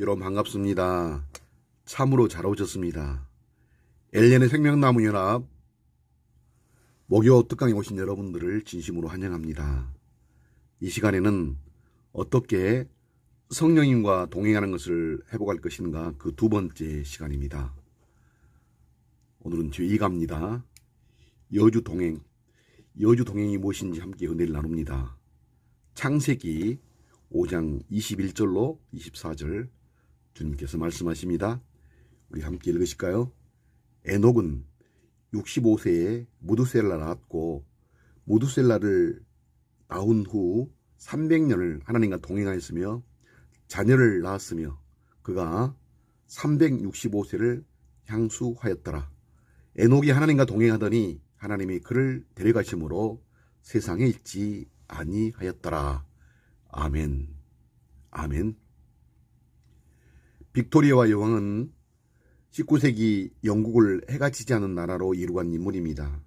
여러분 반갑습니다. 참으로 잘 오셨습니다. 엘렌의 생명나무 연합 목요 특강에 오신 여러분들을 진심으로 환영합니다. 이 시간에는 어떻게 성령님과 동행하는 것을 회복할 것인가 그 두 번째 시간입니다. 오늘은 제2가입니다. 여주 동행. 여주 동행이 무엇인지 함께 은혜를 나눕니다. 창세기 5장 21절로 24절 주님께서 말씀하십니다. 우리 함께 읽으실까요? 에녹은 65세에 무두셀라를 낳았고 무두셀라를 낳은 후 300년을 하나님과 동행하였으며 자녀를 낳았으며 그가 365세를 향수하였더라. 에녹이 하나님과 동행하더니 하나님이 그를 데려가심으로 세상에 있지 아니하였더라. 아멘. 아멘. 빅토리아와 여왕은 19세기 영국을 해가 지지 않은 나라로 이루간 인물입니다.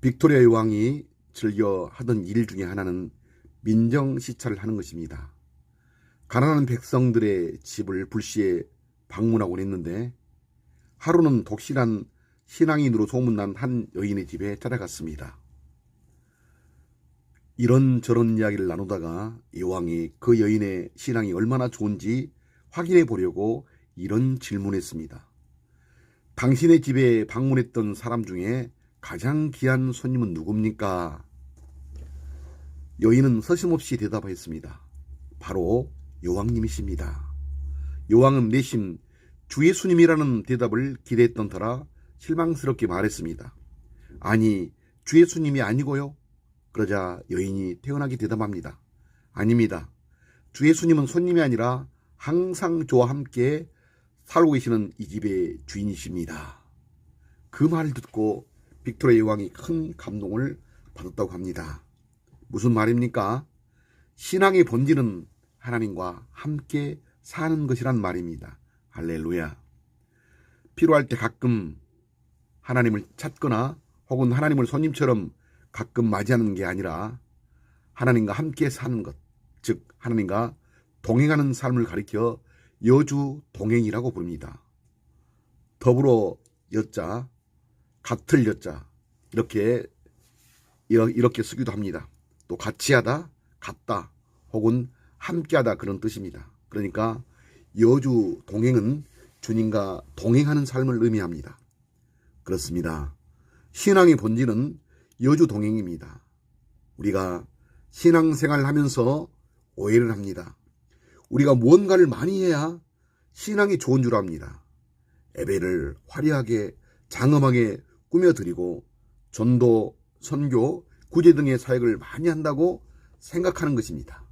빅토리아 여왕이 즐겨 하던 일 중에 하나는 민정 시찰을 하는 것입니다. 가난한 백성들의 집을 불시에 방문하곤 했는데 하루는 독실한 신앙인으로 소문난 한 여인의 집에 찾아갔습니다. 이런저런 이야기를 나누다가 여왕이 그 여인의 신앙이 얼마나 좋은지 확인해 보려고 이런 질문했습니다. 당신의 집에 방문했던 사람 중에 가장 귀한 손님은 누굽니까? 여인은 서슴없이 대답했습니다. 바로 여왕님이십니다. 여왕은 내심 주 예수님이라는 대답을 기대했던 터라 실망스럽게 말했습니다. 아니, 주 예수님이 아니고요? 그러자 여인이 태연하게 대답합니다. 아닙니다. 주 예수님은 손님이 아니라 항상 저와 함께 살고 계시는 이 집의 주인이십니다. 그 말을 듣고 빅토리아 여왕이 큰 감동을 받았다고 합니다. 무슨 말입니까? 신앙의 본질은 하나님과 함께 사는 것이란 말입니다. 할렐루야. 필요할 때 가끔 하나님을 찾거나 혹은 하나님을 손님처럼 가끔 맞이하는 게 아니라 하나님과 함께 사는 것, 즉 하나님과 동행하는 삶을 가리켜 여주 동행이라고 부릅니다. 더불어 여자, 같을 여자 이렇게 이렇게 쓰기도 합니다. 또 같이 하다, 같다 혹은 함께하다 그런 뜻입니다. 그러니까 여주 동행은 주님과 동행하는 삶을 의미합니다. 그렇습니다. 신앙의 본질은 여주 동행입니다. 우리가 신앙생활 하면서 오해를 합니다. 우리가 무언가를 많이 해야 신앙이 좋은 줄 압니다. 예배를 화려하게 장엄하게 꾸며드리고 전도, 선교, 구제 등의 사역을 많이 한다고 생각하는 것입니다.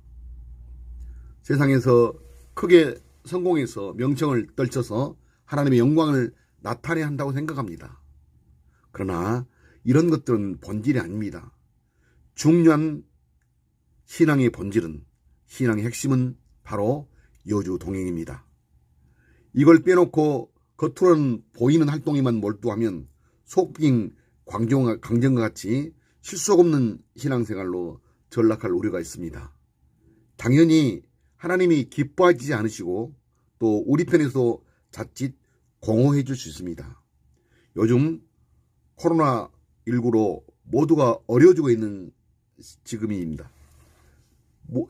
세상에서 크게 성공해서 명청을 떨쳐서 하나님의 영광을 나타내야 한다고 생각합니다. 그러나 이런 것들은 본질이 아닙니다. 중요한 신앙의 본질은 신앙의 핵심은 바로 여주 동행입니다. 이걸 빼놓고 겉으로는 보이는 활동에만 몰두하면 속빈 광정과 같이 실속 없는 신앙생활로 전락할 우려가 있습니다. 당연히 하나님이 기뻐하지 않으시고 또 우리 편에서 자칫 공허해 줄 수 있습니다. 요즘 코로나19로 모두가 어려워지고 있는 지금입니다.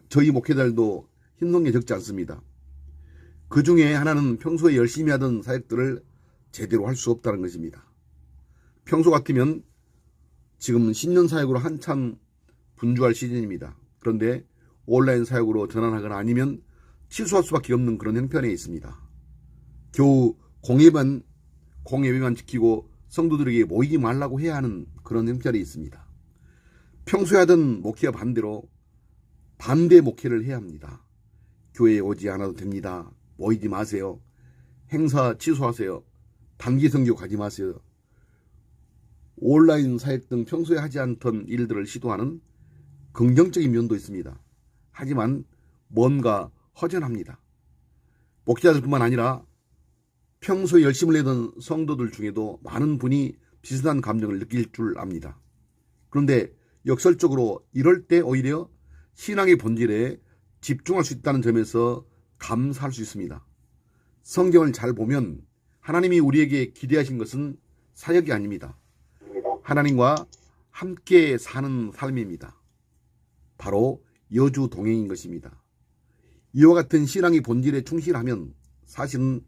저희 목회자들도 힘든 게 적지 않습니다. 그 중에 하나는 평소에 열심히 하던 사역들을 제대로 할 수 없다는 것입니다. 평소 같으면 지금 신년 사역으로 한참 분주할 시즌입니다. 그런데 온라인 사역으로 전환하거나 아니면 취소할 수밖에 없는 그런 형편에 있습니다. 겨우 공예만 공예비만 지키고 성도들에게 모이지 말라고 해야 하는 그런 형편이 있습니다. 평소에 하던 목회와 반대로 반대 목회를 해야 합니다. 교회에 오지 않아도 됩니다. 모이지 마세요. 행사 취소하세요. 단기 성교 가지 마세요. 온라인 사역 등 평소에 하지 않던 일들을 시도하는 긍정적인 면도 있습니다. 하지만 뭔가 허전합니다. 목회자들뿐만 아니라 평소에 열심을 내던 성도들 중에도 많은 분이 비슷한 감정을 느낄 줄 압니다. 그런데 역설적으로 이럴 때 오히려 신앙의 본질에 집중할 수 있다는 점에서 감사할 수 있습니다. 성경을 잘 보면 하나님이 우리에게 기대하신 것은 사역이 아닙니다. 하나님과 함께 사는 삶입니다. 바로 여주 동행인 것입니다. 이와 같은 신앙의 본질에 충실하면 사실은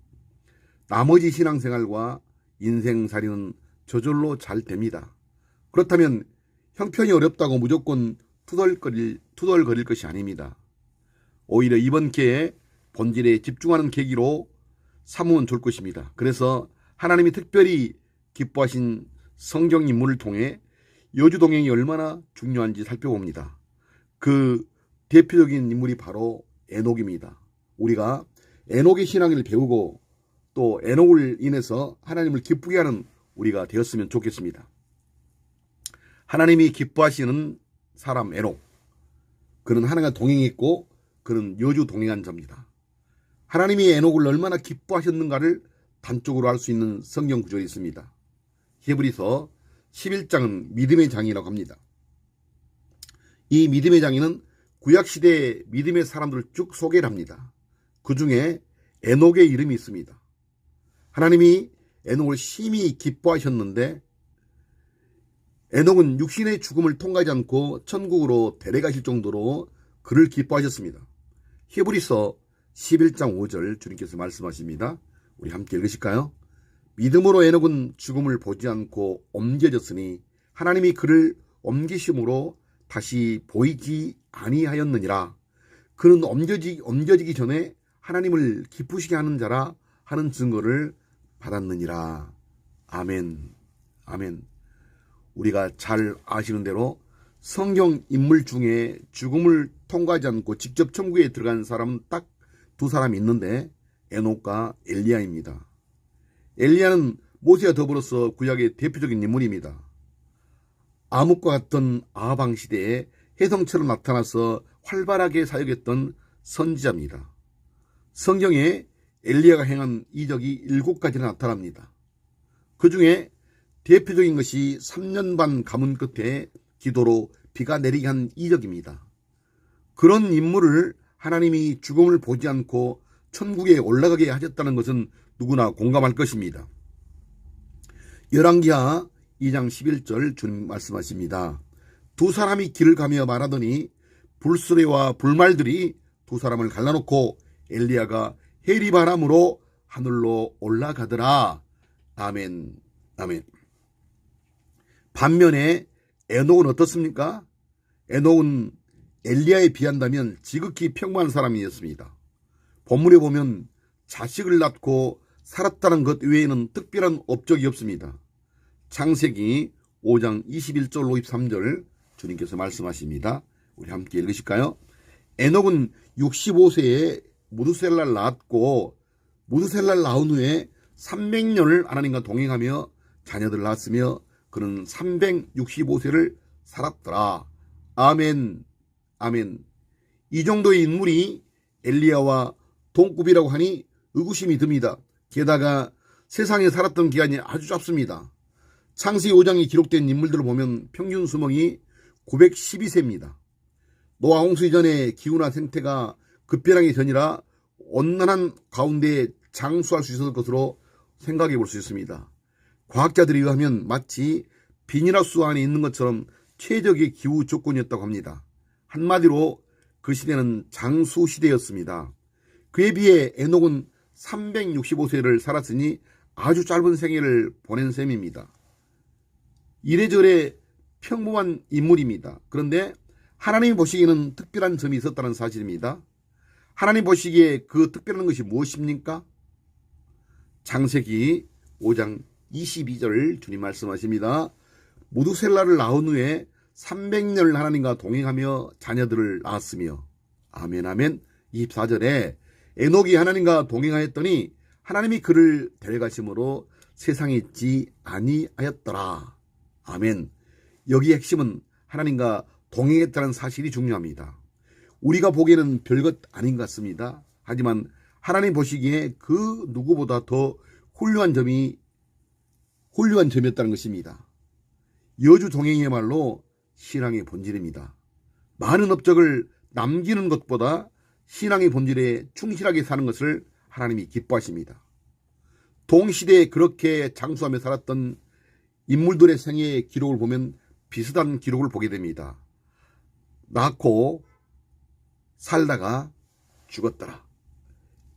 나머지 신앙생활과 인생살이는 저절로 잘 됩니다. 그렇다면 형편이 어렵다고 무조건 투덜거릴, 투덜거릴 것이 아닙니다. 오히려 이번 기회에 본질에 집중하는 계기로 삼으면 좋을 것입니다. 그래서 하나님이 특별히 기뻐하신 성경 인물을 통해 여주 동행이 얼마나 중요한지 살펴봅니다. 그 대표적인 인물이 바로 에녹입니다. 우리가 에녹의 신앙을 배우고 또 에녹을 인해서 하나님을 기쁘게 하는 우리가 되었으면 좋겠습니다. 하나님이 기뻐하시는 사람 에녹. 그는 하나님과 동행했고 그는 여주 동행한 자입니다. 하나님이 에녹을 얼마나 기뻐하셨는가를 단적으로 알 수 있는 성경 구절이 있습니다. 히브리서 11장은 믿음의 장이라고 합니다. 이 믿음의 장에는 구약시대의 믿음의 사람들을 쭉 소개를 합니다. 그 중에 에녹의 이름이 있습니다. 하나님이 에녹을 심히 기뻐하셨는데 에녹은 육신의 죽음을 통과하지 않고 천국으로 데려가실 정도로 그를 기뻐하셨습니다. 히브리서 11장 5절 주님께서 말씀하십니다. 우리 함께 읽으실까요? 믿음으로 에녹은 죽음을 보지 않고 옮겨졌으니 하나님이 그를 옮기심으로 다시 보이지 아니하였느니라. 그는 옮겨지, 옮겨지기 전에 하나님을 기쁘시게 하는 자라 하는 증거를 받았느니라. 아멘. 아멘. 우리가 잘 아시는 대로 성경 인물 중에 죽음을 통과하지 않고 직접 천국에 들어간 사람은 딱 두 사람이 있는데 에녹과 엘리야입니다. 엘리야는 모세와 더불어서 구약의 대표적인 인물입니다. 암흑과 같던 아방 시대에 혜성처럼 나타나서 활발하게 사역했던 선지자입니다. 성경에 엘리야가 행한 이적이 일곱 가지나 나타납니다. 그 중에 대표적인 것이 3년 반 가문 끝에 기도로 비가 내리게 한 이적입니다. 그런 인물을 하나님이 죽음을 보지 않고 천국에 올라가게 하셨다는 것은 누구나 공감할 것입니다. 열왕기하 2장 11절 주님 말씀하십니다. 두 사람이 길을 가며 말하더니 불수레와 불말들이 두 사람을 갈라놓고 엘리야가 해리 바람으로 하늘로 올라가더라. 아멘. 아멘. 반면에 에녹은 어떻습니까? 에녹은 엘리야에 비한다면 지극히 평범한 사람이었습니다. 본문에 보면 자식을 낳고 살았다는 것 외에는 특별한 업적이 없습니다. 창세기 5장 21절 53절 주님께서 말씀하십니다. 우리 함께 읽으실까요? 에녹은 65세에 무드셀라를 낳았고 무드셀라를 낳은 후에 300년을 하나님과 동행하며 자녀들을 낳았으며 그는 365세를 살았더라. 아멘. 아멘. 이 정도의 인물이 엘리야와 동급이라고 하니 의구심이 듭니다. 게다가 세상에 살았던 기간이 아주 짧습니다. 창세기 5장에 기록된 인물들을 보면 평균 수명이 912세입니다. 노아 홍수 이전에 기후나 생태가 급변하기 전이라 온난한 가운데 장수할 수 있었을 것으로 생각해 볼 수 있습니다. 과학자들에 의하면 마치 비닐하우스 안에 있는 것처럼 최적의 기후 조건이었다고 합니다. 한마디로 그 시대는 장수 시대였습니다. 그에 비해 에녹은 365세를 살았으니 아주 짧은 생애를 보낸 셈입니다. 이래저래 평범한 인물입니다. 그런데 하나님이 보시기에는 특별한 점이 있었다는 사실입니다. 하나님 보시기에 그 특별한 것이 무엇입니까? 장세기 5장 22절 주님 말씀하십니다. 무두셀라를 낳은 후에 300년을 하나님과 동행하며 자녀들을 낳았으며 아멘 아멘 24절에 에녹이 하나님과 동행하였더니 하나님이 그를 데려가심으로 세상에 있지 아니하였더라. 아멘. 여기 핵심은 하나님과 동행했다는 사실이 중요합니다. 우리가 보기에는 별것 아닌 것 같습니다. 하지만 하나님 보시기에 그 누구보다 더 훌륭한 점이 훌륭한 점이었다는 것입니다. 여주 동행이야말로 신앙의 본질입니다. 많은 업적을 남기는 것보다 신앙의 본질에 충실하게 사는 것을 하나님이 기뻐하십니다. 동시대에 그렇게 장수하며 살았던 인물들의 생애의 기록을 보면 비슷한 기록을 보게 됩니다. 낳고 살다가 죽었더라.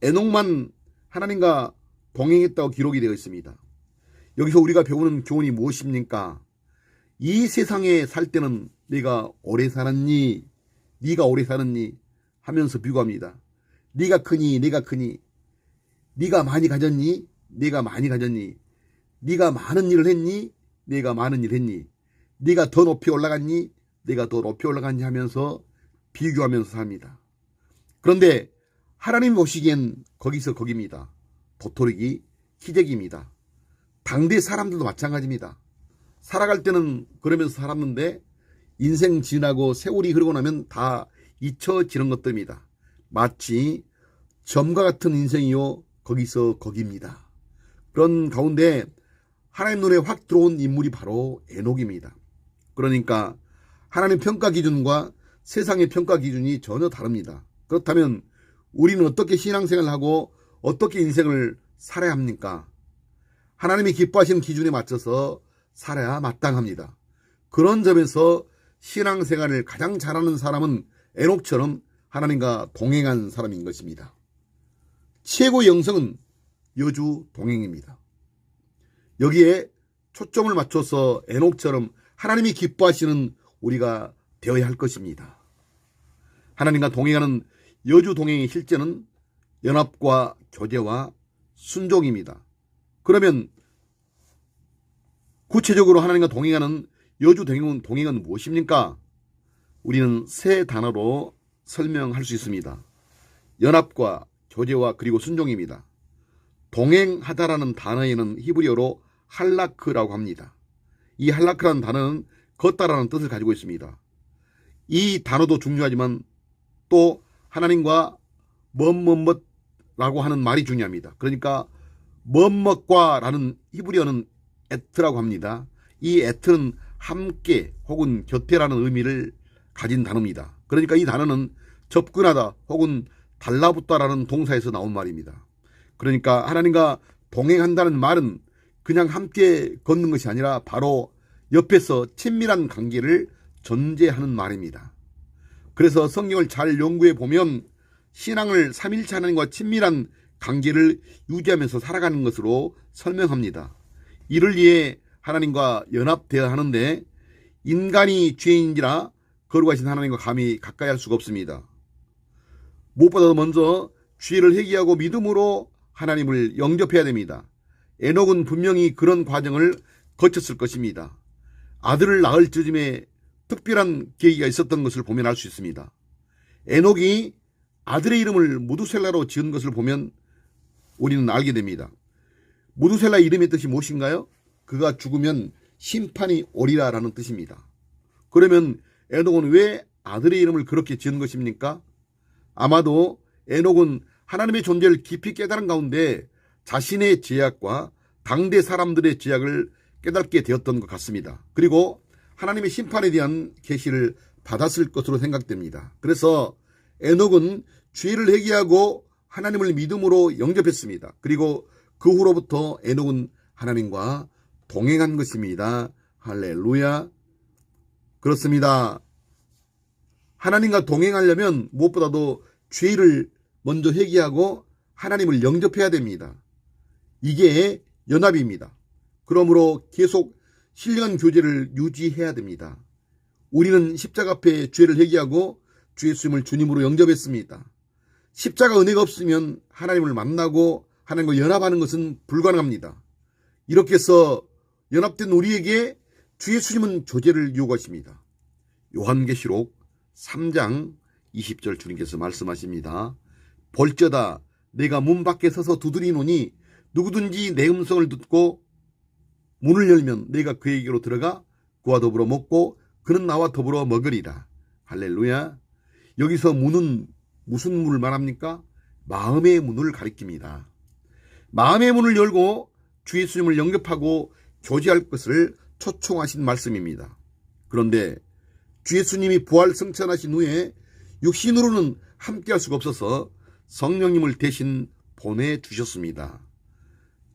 에녹만 하나님과 동행했다고 기록이 되어 있습니다. 여기서 우리가 배우는 교훈이 무엇입니까? 이 세상에 살 때는 내가 오래 살았니? 네가 오래 살았니? 하면서 비교합니다. 네가 크니? 내가 크니? 네가 많이 가졌니? 네가 많이 가졌니? 네가 많은 일을 했니? 내가 많은 일을 했니? 네가 더 높이 올라갔니? 내가 더 높이 올라갔니? 하면서 비교하면서 삽니다. 그런데 하나님 보시기엔 거기서 거기입니다. 도토리기 희재기입니다. 당대 사람들도 마찬가지입니다. 살아갈 때는 그러면서 살았는데 인생 지나고 세월이 흐르고 나면 다 잊혀지는 것들입니다. 마치 점과 같은 인생이요 거기서 거기입니다. 그런 가운데 하나님 눈에 확 들어온 인물이 바로 에녹입니다. 그러니까 하나님 평가 기준과 세상의 평가 기준이 전혀 다릅니다. 그렇다면 우리는 어떻게 신앙생활을 하고 어떻게 인생을 살아야 합니까? 하나님이 기뻐하시는 기준에 맞춰서 살아야 마땅합니다. 그런 점에서 신앙생활을 가장 잘하는 사람은 에녹처럼 하나님과 동행한 사람인 것입니다. 최고 영성은 여주 동행입니다. 여기에 초점을 맞춰서 에녹처럼 하나님이 기뻐하시는 우리가 되어야 할 것입니다. 하나님과 동행하는 여주 동행의 실제는 연합과 교제와 순종입니다. 그러면 구체적으로 하나님과 동행하는 여주 동행은, 동행은 무엇입니까? 우리는 세 단어로 설명할 수 있습니다. 연합과 교제와 그리고 순종입니다. 동행하다라는 단어에는 히브리어로 할라크라고 합니다. 이 할라크라는 단어는 걷다라는 뜻을 가지고 있습니다. 이 단어도 중요하지만 또 하나님과 멋멋멋라고 하는 말이 중요합니다. 그러니까 멋멋과라는 히브리어는 에트라고 합니다. 이 에트는 함께 혹은 곁에라는 의미를 가진 단어입니다. 그러니까 이 단어는 접근하다 혹은 달라붙다라는 동사에서 나온 말입니다. 그러니까 하나님과 동행한다는 말은 그냥 함께 걷는 것이 아니라 바로 옆에서 친밀한 관계를 전제하는 말입니다. 그래서 성경을 잘 연구해 보면 신앙을 삼일체 하나님과 친밀한 관계를 유지하면서 살아가는 것으로 설명합니다. 이를 위해 하나님과 연합되어야 하는데 인간이 죄인이라 거룩하신 하나님과 감히 가까이 할 수가 없습니다. 무엇보다도 먼저 죄를 회개하고 믿음으로 하나님을 영접해야 됩니다. 에녹은 분명히 그런 과정을 거쳤을 것입니다. 아들을 낳을 즈음에 특별한 계기가 있었던 것을 보면 알 수 있습니다. 에녹이 아들의 이름을 무두셀라로 지은 것을 보면 우리는 알게 됩니다. 무두셀라 이름의 뜻이 무엇인가요? 그가 죽으면 심판이 오리라라는 뜻입니다. 그러면 에녹은 왜 아들의 이름을 그렇게 지은 것입니까? 아마도 에녹은 하나님의 존재를 깊이 깨달은 가운데 자신의 제약과 당대 사람들의 제약을 깨닫게 되었던 것 같습니다. 그리고 하나님의 심판에 대한 계시를 받았을 것으로 생각됩니다. 그래서 에녹은 죄를 회개하고 하나님을 믿음으로 영접했습니다. 그리고 그 후로부터 에녹은 하나님과 동행한 것입니다. 할렐루야. 그렇습니다. 하나님과 동행하려면 무엇보다도 죄를 먼저 회개하고 하나님을 영접해야 됩니다. 이게 연합입니다. 그러므로 계속 신령한 교제를 유지해야 됩니다. 우리는 십자가 앞에 죄를 회개하고 주 예수님을 주님으로 영접했습니다. 십자가 은혜가 없으면 하나님을 만나고 하나님과 연합하는 것은 불가능합니다. 이렇게 해서 연합된 우리에게 주 예수님은 조제를 요구하십니다. 요한계시록 3장 20절 주님께서 말씀하십니다. 볼저다 내가 문 밖에 서서 두드리노니 누구든지 내 음성을 듣고 문을 열면 내가 그에게로 들어가 그와 더불어 먹고 그는 나와 더불어 먹으리라. 할렐루야. 여기서 문은 무슨 문을 말합니까? 마음의 문을 가리킵니다. 마음의 문을 열고 주 예수님을 영접하고 교제할 것을 초청하신 말씀입니다. 그런데 주 예수님이 부활 승천하신 후에 육신으로는 함께 할 수가 없어서 성령님을 대신 보내주셨습니다.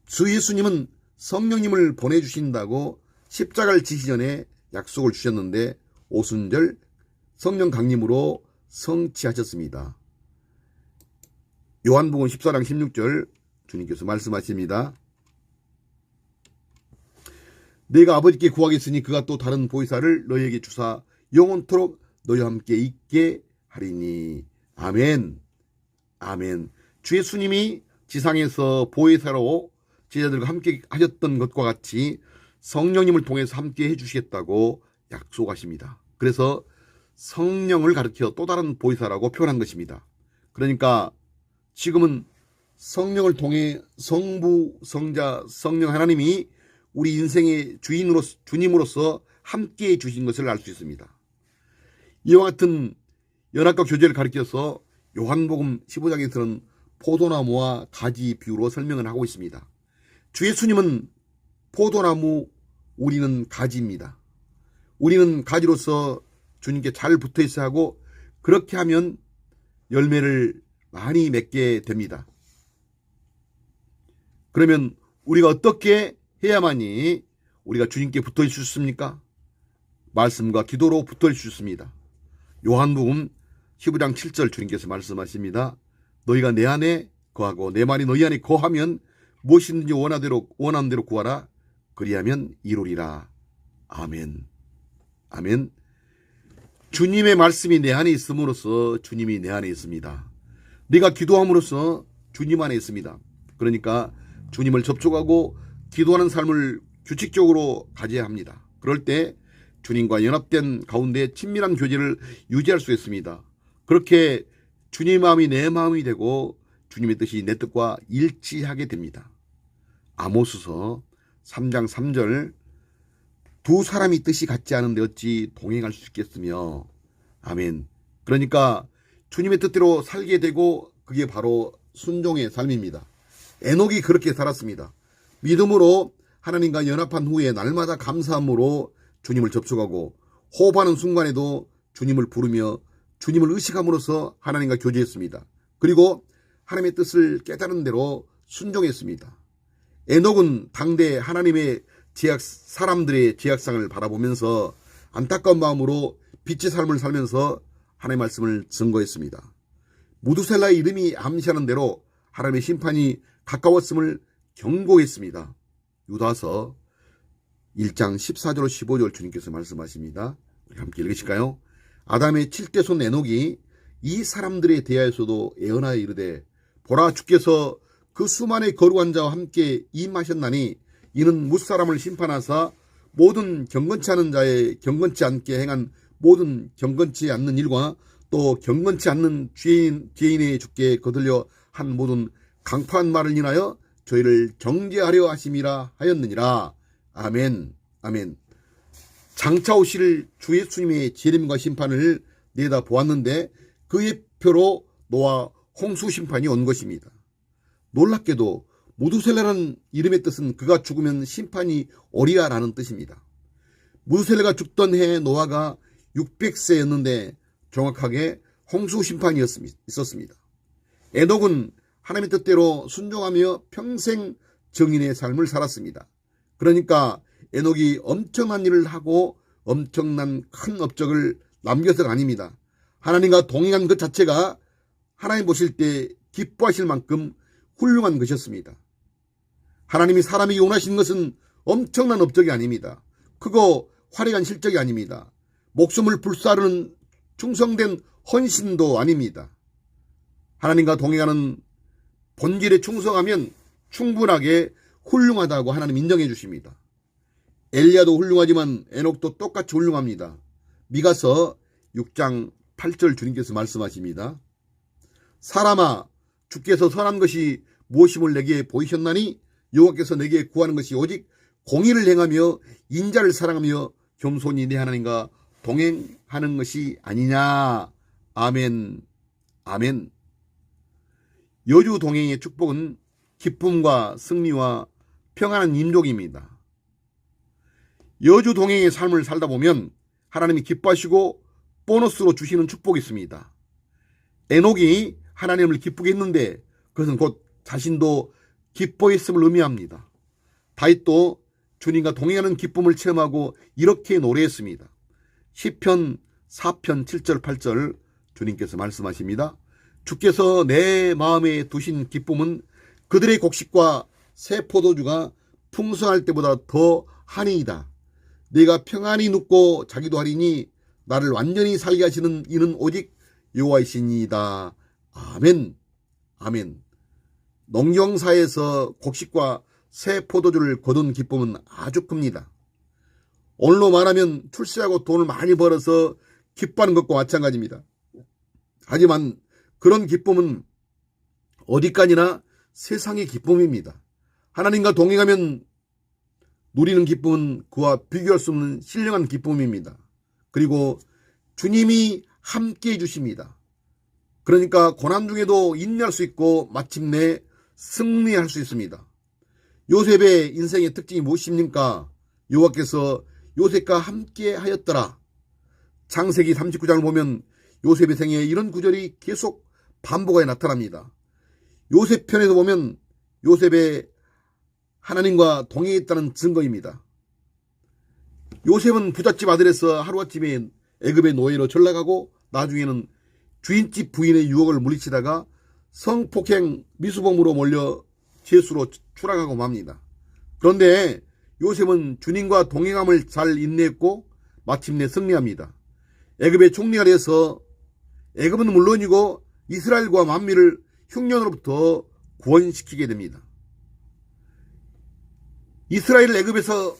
주 예수님은 성령님을 보내주신다고 십자가를 지시 전에 약속을 주셨는데 오순절 성령 강림으로 성취하셨습니다. 요한복음 14장 16절 주님께서 말씀하십니다. 내가 아버지께 구하겠으니 그가 또 다른 보이사를 너희에게 주사 영원토록 너희와 함께 있게 하리니 아멘 아멘 주 예수님이 지상에서 보혜사로 제자들과 함께 하셨던 것과 같이 성령님을 통해서 함께 해주시겠다고 약속하십니다. 그래서 성령을 가르쳐 또 다른 보혜사라고 표현한 것입니다. 그러니까 지금은 성령을 통해 성부, 성자, 성령 하나님이 우리 인생의 주인으로 주님으로서 함께 해 주신 것을 알 수 있습니다. 이와 같은 연합과 교제를 가리켜서 요한복음 15장에서는 포도나무와 가지 비유로 설명을 하고 있습니다. 주 예수님은 포도나무, 우리는 가지입니다. 우리는 가지로서 주님께 잘 붙어 있어야 하고 그렇게 하면 열매를 많이 맺게 됩니다. 그러면 우리가 어떻게 해야만이 우리가 주님께 붙어 있을 수 있습니까? 말씀과 기도로 붙어 있을 수 있습니다. 요한복음 15장 7절 주님께서 말씀하십니다. 너희가 내 안에 거하고 내 말이 너희 안에 거하면 무엇이든지 원하대로 원하는 대로 구하라 그리하면 이루리라. 아멘. 아멘. 주님의 말씀이 내 안에 있음으로써 주님이 내 안에 있습니다. 네가 기도함으로써 주님 안에 있습니다. 그러니까 주님을 접촉하고 기도하는 삶을 규칙적으로 가져야 합니다. 그럴 때 주님과 연합된 가운데 친밀한 교제를 유지할 수 있습니다. 그렇게 주님 마음이 내 마음이 되고 주님의 뜻이 내 뜻과 일치하게 됩니다. 아모스서 3장 3절 두 사람이 뜻이 같지 않은데 어찌 동행할 수 있겠으며 아멘. 그러니까 주님의 뜻대로 살게 되고 그게 바로 순종의 삶입니다. 에녹이 그렇게 살았습니다. 믿음으로 하나님과 연합한 후에 날마다 감사함으로 주님을 접촉하고 호흡하는 순간에도 주님을 부르며 주님을 의식함으로써 하나님과 교제했습니다. 그리고 하나님의 뜻을 깨달은 대로 순종했습니다. 에녹은 당대 하나님의 제약 사람들의 제약상을 바라보면서 안타까운 마음으로 빛의 삶을 살면서 하나님의 말씀을 증거했습니다. 무두셀라의 이름이 암시하는 대로 하나님의 심판이 가까웠음을 경고했습니다. 유다서 1장 14절 15절 주님께서 말씀하십니다. 우리 함께 읽으실까요? 아담의 7대 손 에녹이 이 사람들에 대하여서도 예언하여 이르되 보라 주께서 그 수만의 거룩한 자와 함께 임하셨나니 이는 무사람을 심판하사 모든 경건치 않은 자의 경건치 않게 행한 모든 경건치 않는 일과 또 경건치 않는 죄인, 죄인의 주께 거들려 한 모든 강파한 말을 인하여 저희를 정죄하려 하심이라 하였느니라. 아멘. 아멘. 장차 오실 주 예수님의 재림과 심판을 내다 보았는데 그의 표로 노아 홍수 심판이 온 것입니다. 놀랍게도 무두셀라라는 이름의 뜻은 그가 죽으면 심판이 오리라라는 뜻입니다. 무두셀라가 죽던 해에 노아가 600세였는데 정확하게 홍수 심판이 있었습니다. 에녹은 하나님의 뜻대로 순종하며 평생 정인의 삶을 살았습니다. 그러니까 에녹이 엄청난 일을 하고 엄청난 큰 업적을 남겨서가 아닙니다. 하나님과 동행한 것 자체가 하나님 보실 때 기뻐하실 만큼 훌륭한 것이었습니다. 하나님이 사람에게 원하시는 것은 엄청난 업적이 아닙니다. 크고 화려한 실적이 아닙니다. 목숨을 불사르는 충성된 헌신도 아닙니다. 하나님과 동행하는 본질에 충성하면 충분하게 훌륭하다고 하나님 인정해 주십니다. 엘리야도 훌륭하지만 에녹도 똑같이 훌륭합니다. 미가서 6장 8절 주님께서 말씀하십니다. 사람아 주께서 선한 것이 무엇임을 내게 보이셨나니 여호와께서 내게 구하는 것이 오직 공의를 행하며 인자를 사랑하며 겸손히 내 하나님과 동행하는 것이 아니냐. 아멘. 아멘. 여주 동행의 축복은 기쁨과 승리와 평안한 임종입니다. 여주 동행의 삶을 살다 보면 하나님이 기뻐하시고 보너스로 주시는 축복이 있습니다. 에녹이 하나님을 기쁘게 했는데 그것은 곧 자신도 기뻐했음을 의미합니다. 다윗도 주님과 동행하는 기쁨을 체험하고 이렇게 노래했습니다. 시편 4편 7절 8절 주님께서 말씀하십니다. 주께서 내 마음에 두신 기쁨은 그들의 곡식과 새 포도주가 풍성할 때보다 더 하니이다. 내가 평안히 눕고 자기도 하리니 나를 완전히 살게 하시는 이는 오직 여호와이시니이다. 아멘. 아멘. 농경사에서 곡식과 새 포도주를 거둔 기쁨은 아주 큽니다. 오늘로 말하면 출세하고 돈을 많이 벌어서 기뻐하는 것과 마찬가지입니다. 하지만 그런 기쁨은 어디까지나 세상의 기쁨입니다. 하나님과 동행하면 누리는 기쁨은 그와 비교할 수 없는 신령한 기쁨입니다. 그리고 주님이 함께 해주십니다. 그러니까 고난 중에도 인내할 수 있고 마침내 승리할 수 있습니다. 요셉의 인생의 특징이 무엇입니까? 여호와께서 요셉과 함께 하였더라. 창세기 39장을 보면 요셉의 생에 이런 구절이 계속 반복하여 나타납니다. 요셉 편에서 보면 요셉의 하나님과 동행했다는 증거입니다. 요셉은 부잣집 아들에서 하루아침에 애굽의 노예로 전락하고 나중에는 주인집 부인의 유혹을 물리치다가 성폭행 미수범으로 몰려 죄수로 추락하고 맙니다. 그런데 요셉은 주님과 동행함을 잘 인내했고 마침내 승리합니다. 애굽의 총리가 돼서 애굽은 물론이고 이스라엘과 만미를 흉년으로부터 구원시키게 됩니다. 이스라엘 애굽에서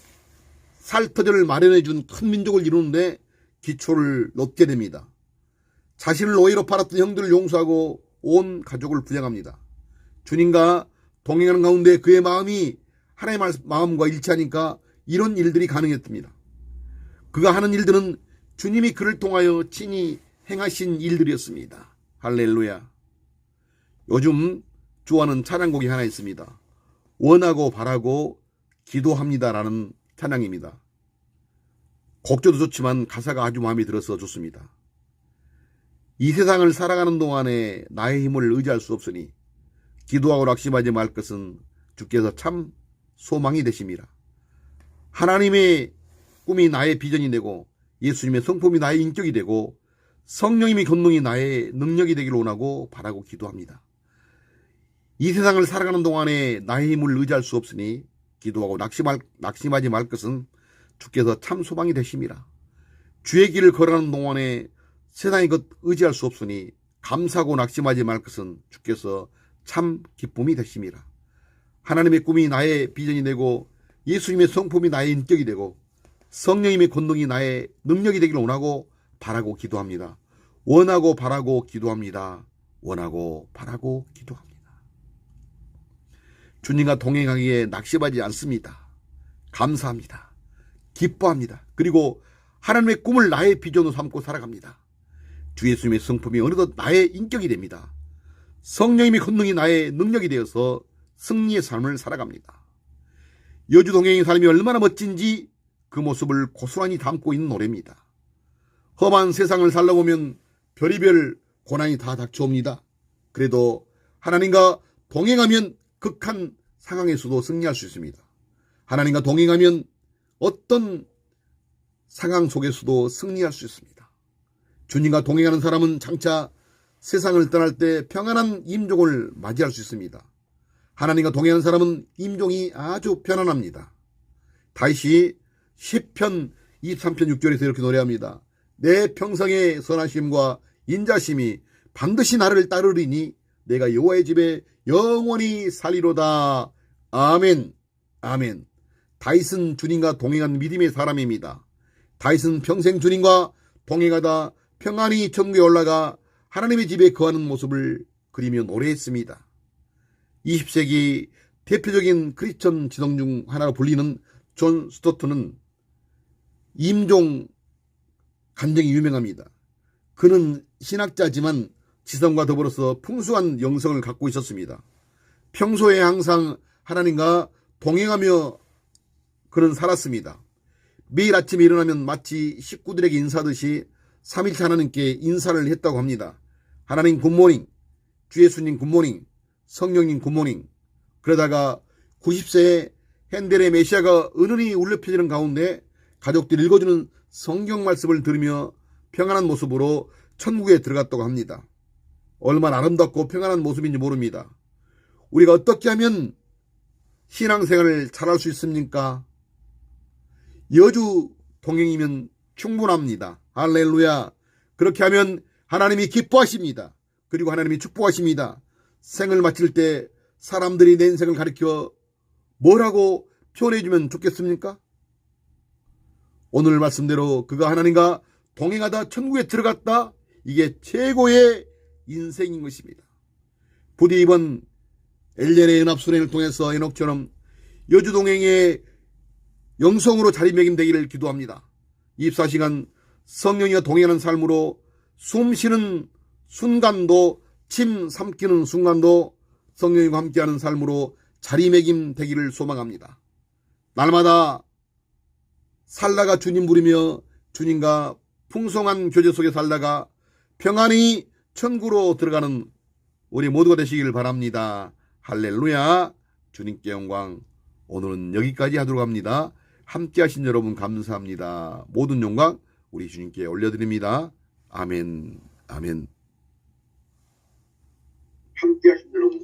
살 터전을 마련해 준 큰 민족을 이루는데 기초를 놓게 됩니다. 자신을 노예로 팔았던 형들을 용서하고 온 가족을 부양합니다. 주님과 동행하는 가운데 그의 마음이 하나님의 마음과 일치하니까 이런 일들이 가능했습니다. 그가 하는 일들은 주님이 그를 통하여 친히 행하신 일들이었습니다. 할렐루야. 요즘 좋아하는 찬양곡이 하나 있습니다. 원하고 바라고 기도합니다라는 찬양입니다. 곡조도 좋지만 가사가 아주 마음에 들어서 좋습니다. 이 세상을 살아가는 동안에 나의 힘을 의지할 수 없으니 기도하고 낙심하지 말 것은 주께서 참 소망이 되심이라. 하나님의 꿈이 나의 비전이 되고 예수님의 성품이 나의 인격이 되고 성령님의 권능이 나의 능력이 되기를 원하고 바라고 기도합니다. 이 세상을 살아가는 동안에 나의 힘을 의지할 수 없으니 기도하고 낙심할, 낙심하지 말 것은 주께서 참 소망이 되심이라. 주의 길을 걸어가는 동안에 세상의 것 의지할 수 없으니 감사하고 낙심하지 말 것은 주께서 참 기쁨이 되심이라. 하나님의 꿈이 나의 비전이 되고 예수님의 성품이 나의 인격이 되고 성령님의 권능이 나의 능력이 되기를 원하고 바라고 기도합니다. 원하고 바라고 기도합니다. 원하고 바라고 기도합니다. 주님과 동행하기에 낙심하지 않습니다. 감사합니다. 기뻐합니다. 그리고 하나님의 꿈을 나의 비전으로 삼고 살아갑니다. 주 예수님의 성품이 어느덧 나의 인격이 됩니다. 성령님의 권능이 나의 능력이 되어서 승리의 삶을 살아갑니다. 여주 동행의 삶이 얼마나 멋진지 그 모습을 고스란히 담고 있는 노래입니다. 험한 세상을 살아보면 별이별 고난이 다 닥쳐옵니다. 그래도 하나님과 동행하면 극한 상황에서도 승리할 수 있습니다. 하나님과 동행하면 어떤 상황 속에서도 승리할 수 있습니다. 주님과 동행하는 사람은 장차 세상을 떠날 때 평안한 임종을 맞이할 수 있습니다. 하나님과 동행하는 사람은 임종이 아주 편안합니다. 다시 10편 23편 6절에서 이렇게 노래합니다. 내 평생의 선하심과 인자심이 반드시 나를 따르리니 내가 여호와의 집에 영원히 살리로다. 아멘. 아멘. 다윗은 주님과 동행한 믿음의 사람입니다. 다윗은 평생 주님과 동행하다 평안히 천국에 올라가 하나님의 집에 거하는 모습을 그리며 노래했습니다. 20세기 대표적인 크리스천 지성 중 하나로 불리는 존 스토트는 임종 간증이 유명합니다. 그는 신학자지만 지성과 더불어서 풍수한 영성을 갖고 있었습니다. 평소에 항상 하나님과 동행하며 그는 살았습니다. 매일 아침에 일어나면 마치 식구들에게 인사하듯이 3일차 하나님께 인사를 했다고 합니다. 하나님 굿모닝, 주 예수님 굿모닝, 성령님 굿모닝. 그러다가 90세에 핸델의 메시아가 은은히 울려 펴지는 가운데 가족들이 읽어주는 성경 말씀을 들으며 평안한 모습으로 천국에 들어갔다고 합니다. 얼마나 아름답고 평안한 모습인지 모릅니다. 우리가 어떻게 하면 신앙생활을 잘할 수 있습니까? 여주 동행이면 충분합니다. 할렐루야. 그렇게 하면 하나님이 기뻐하십니다. 그리고 하나님이 축복하십니다. 생을 마칠 때 사람들이 내 인생을 가리켜 뭐라고 표현해주면 좋겠습니까? 오늘 말씀대로 그가 하나님과 동행하다 천국에 들어갔다. 이게 최고의 인생인 것입니다. 부디 이번 엘렌의 연합순회를 통해서 에녹처럼 여주동행의 영성으로 자리매김되기를 기도합니다. 24시간 성령이와 동행하는 삶으로 숨 쉬는 순간도 침 삼키는 순간도 성령과 함께하는 삶으로 자리매김 되기를 소망합니다. 날마다 살다가 주님 부리며 주님과 풍성한 교제 속에 살다가 평안히 천국으로 들어가는 우리 모두가 되시기를 바랍니다. 할렐루야. 주님께 영광. 오늘은 여기까지 하도록 합니다. 함께 하신 여러분 감사합니다. 모든 영광 우리 주님께 올려드립니다. 아멘. 아멘. 함께 하신 여러분